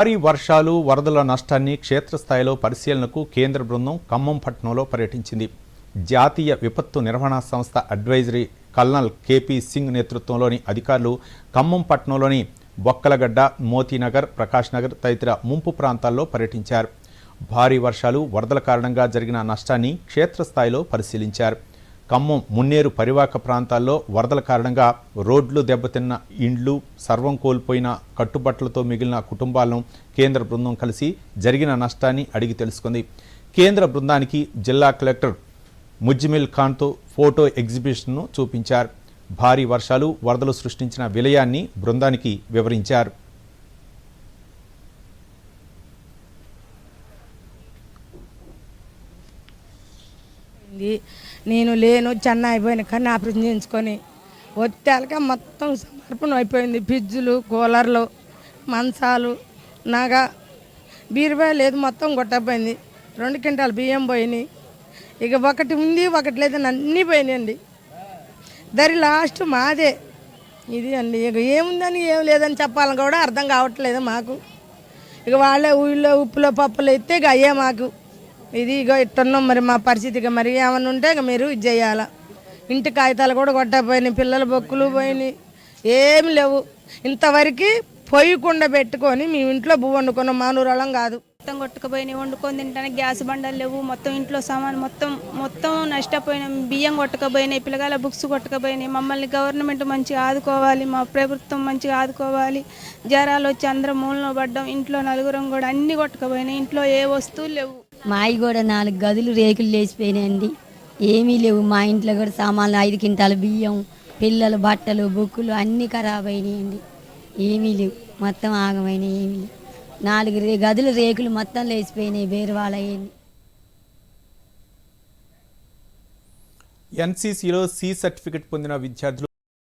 భారీ వర్షాలు వరదల నష్టాన్ని క్షేత్రస్థాయిలో పరిశీలనకు కేంద్ర బృందం ఖమ్మం పట్టణంలో పర్యటించింది. జాతీయ విపత్తు నిర్వహణ సంస్థ అడ్వైజరీ కల్నల్ కేపీ సింగ్ నేతృత్వంలోని అధికారులు ఖమ్మం పట్టణంలోని బొక్కలగడ్డ మోతీనగర్ ప్రకాష్ నగర్ తదితర ముంపు ప్రాంతాల్లో పర్యటించారు. భారీ వర్షాలు వరదల కారణంగా జరిగిన నష్టాన్ని క్షేత్రస్థాయిలో పరిశీలించారు. ఖమ్మం మున్నేరు పరివాహక ప్రాంతాల్లో వరదల కారణంగా రోడ్లు దెబ్బతిన్న ఇండ్లు సర్వం కోల్పోయిన కట్టుబట్టలతో మిగిలిన కుటుంబాలను కేంద్ర బృందం కలిసి జరిగిన నష్టాన్ని అడిగి తెలుసుకుంది. కేంద్ర బృందానికి జిల్లా కలెక్టర్ ముజ్జిమిల్ ఖాన్తో ఫోటో ఎగ్జిబిషన్ను చూపించారు. భారీ వర్షాలు వరదలు సృష్టించిన విలయాన్ని బృందానికి వివరించారు. అయింది. నేను లేను చెన్న అయిపోయిన కానీ ఆపరేషన్ చేయించుకొని వచ్చాక మొత్తం సమర్పణ అయిపోయింది. ఫ్రిడ్జులు కూలర్లు మంచాలు నగ బీరువా లేదు మొత్తం కొట్టపోయింది రెండు క్వింటాలు బియ్యం పోయినాయి. ఇక ఒకటి ఉంది ఒకటి లేదని అన్నీ పోయినాయండి. దరి లాస్ట్ మాదే. ఇది అండి ఇక ఏముందని ఏం లేదని చెప్పాలని కూడా అర్థం కావట్లేదు మాకు. ఇక వాళ్ళే ఊళ్ళో ఉప్పులో పప్పులు ఎత్తే ఇక అయ్యే మాకు. ఇది ఇక ఇట్టున్నాం మరి మా పరిస్థితిగా మరి ఏమైనా ఉంటే ఇక మీరు ఇది చేయాలా. ఇంటి కాగితాలు కూడా కొట్టపోయినాయి పిల్లల బొక్కులు పోయినాయి ఏమి లేవు. ఇంతవరకు పొయ్యి కుండ పెట్టుకొని మేము ఇంట్లో బువ్వ వండుకున్నాం మానూరళం కాదు. మొత్తం కొట్టుకుపోయినాయి వండుకొని తింటానికి గ్యాస్ బండలు లేవు మొత్తం ఇంట్లో సామాన్ మొత్తం మొత్తం నష్టపోయినాం. బియ్యం కొట్టుకుపోయినాయి పిల్లగాల బుక్స్ కొట్టుకుపోయినాయి. మమ్మల్ని గవర్నమెంట్ మంచిగా ఆదుకోవాలి మా ప్రభుత్వం మంచిగా ఆదుకోవాలి. జ్వరాలు వచ్చి అందరం మూలన పడ్డం ఇంట్లో నలుగురం కూడా అన్ని కొట్టుకుపోయినాయి ఇంట్లో ఏ వస్తువులు లేవు. మావి కూడా నాలుగు గదులు రేకులు లేచిపోయినాయండి. ఏమీ లేవు. మా ఇంట్లో కూడా సామాన్లు ఐదు క్వింటాల బియ్యం పిల్లలు బట్టలు బుక్కులు అన్నీ ఖరాబ్ అయినాయండి. ఏమీ లేవు. మొత్తం ఆగమైనాయి ఏమీ లేవు. నాలుగు రే గదులు రేకులు మొత్తం లేచిపోయినాయి. బేరువాళ్ళ ఎన్సీసీలో సి సర్టిఫికెట్ పొందిన విద్యార్థులు